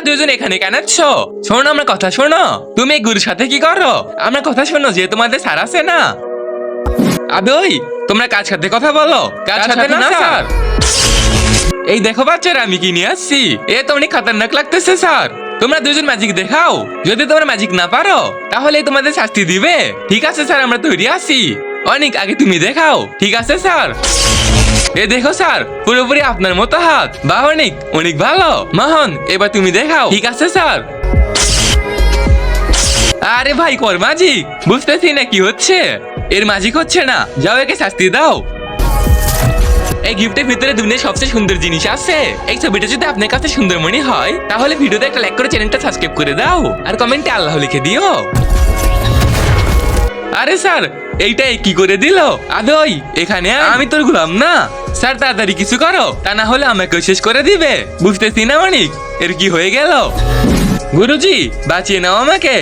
তোমরা দুজন এখানে কেন আছো শোনো আমার কথা শোনো। তুমি এই গুরুর সাথে কি করো? আমার কথা শোনো যে তোমাদের স্যার আছে না। আবে ওই তোমরা কাজ সাথে কথা বলো? কাজ সাথে না স্যার? এই দেখো বাচ্চারা আমি কি নিয়ে আসছি? এ তো অনেক খাতারনাক লাগতেছে স্যার। তোমরা দুজন ম্যাজিক দেখাও। যদি তোমরা ম্যাজিক না পারো তাহলে তোমাদের শাস্তি দিবে। ঠিক আছে স্যার আমরা তৈরি আছি। অনেক আগে তুমি দেখাও। ঠিক আছে স্যার? এ দেখো স্যার, পুরোপুরি আপনার মতো হাত। বা অনেক অনেক ভালো। মোহন, এবার তুমি দেখাও। ঠিক আছে, স্যার। আরে ভাই, কর ম্যাজিক বুঝতেছি না কি হচ্ছে। এর ম্যাজিক হচ্ছে না। যাও, একে শাস্তি দাও। এই গিফটের ভিতরে দুনিয়ার সবচেয়ে সুন্দর জিনিস আছে। এই ছবিটা যদি আপনার কাছে সুন্দর মনে হয়, তাহলে ভিডিওতে একটা লাইক করে চ্যানেলটা সাবস্ক্রাইব করে দাও। আর কমেন্টে আল্লাহ লিখে দিও। আরে স্যার, এইটাই কি করে দিল? আদই এখানে। আমি তোর গুলাম না। স্যার, তাড়াতাড়ি কিছু করো। তা না হলে আমাকে শেষ করে দিবে। বুঝতেছি না মানিক, এর কি হয়ে গেল? গুরুজি, বাঁচিয়ে নাও আমাকে।